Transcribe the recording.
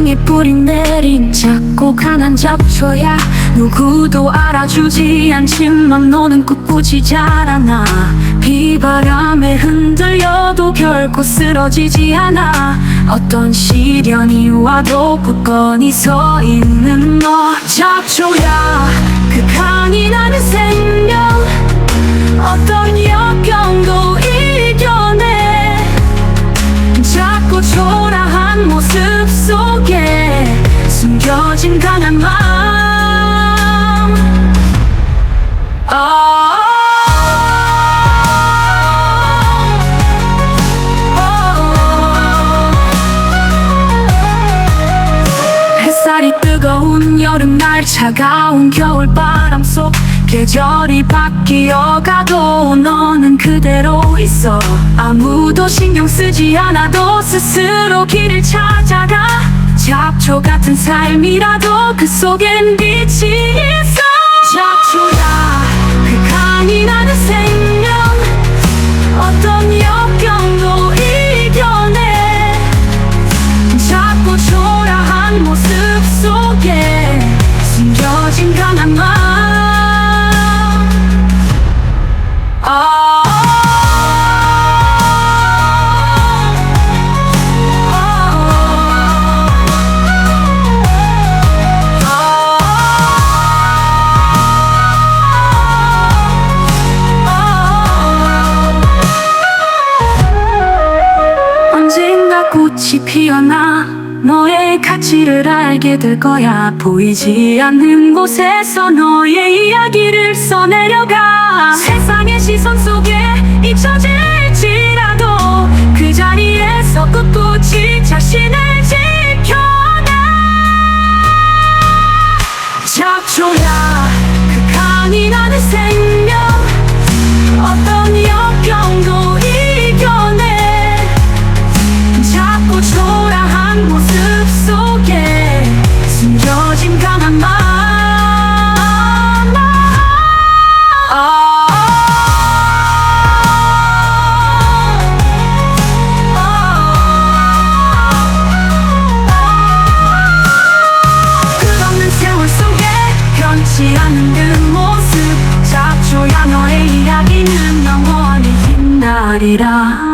향해 뿌리 내린 작고 강한 잡초야. 누구도 알아주지 않지만 너는 꿋꿋이 자라나 비바람에 흔들려도 결코 쓰러지지 않아. 어떤 시련이 와도 굳건히 서 있는 너. 잡초야 그 강인한 생명. 어떤 역경도 이겨내. 작고 초라한 모습 속에 숨겨진 강한 마음 아. 햇살이 뜨거운 여름날 차가운 겨울바람 속 계절이 바뀌어가도 너는 그대로 있어 아무도 신경 쓰지 않아도 스스로 길을 찾아가 잡초 같은 삶이라도 그 속엔 빛이 있어. 잡초야 그 강인한 생명. 어떤 역경도 이겨내. 작고 초라한 모습 속에 숨겨진 강한 마음 꽃이 피어나 너의 가치를 알게 될 거야. 보이지 않는 곳에서 너의 이야기를 써내려가. 세상의 시선 속에 모습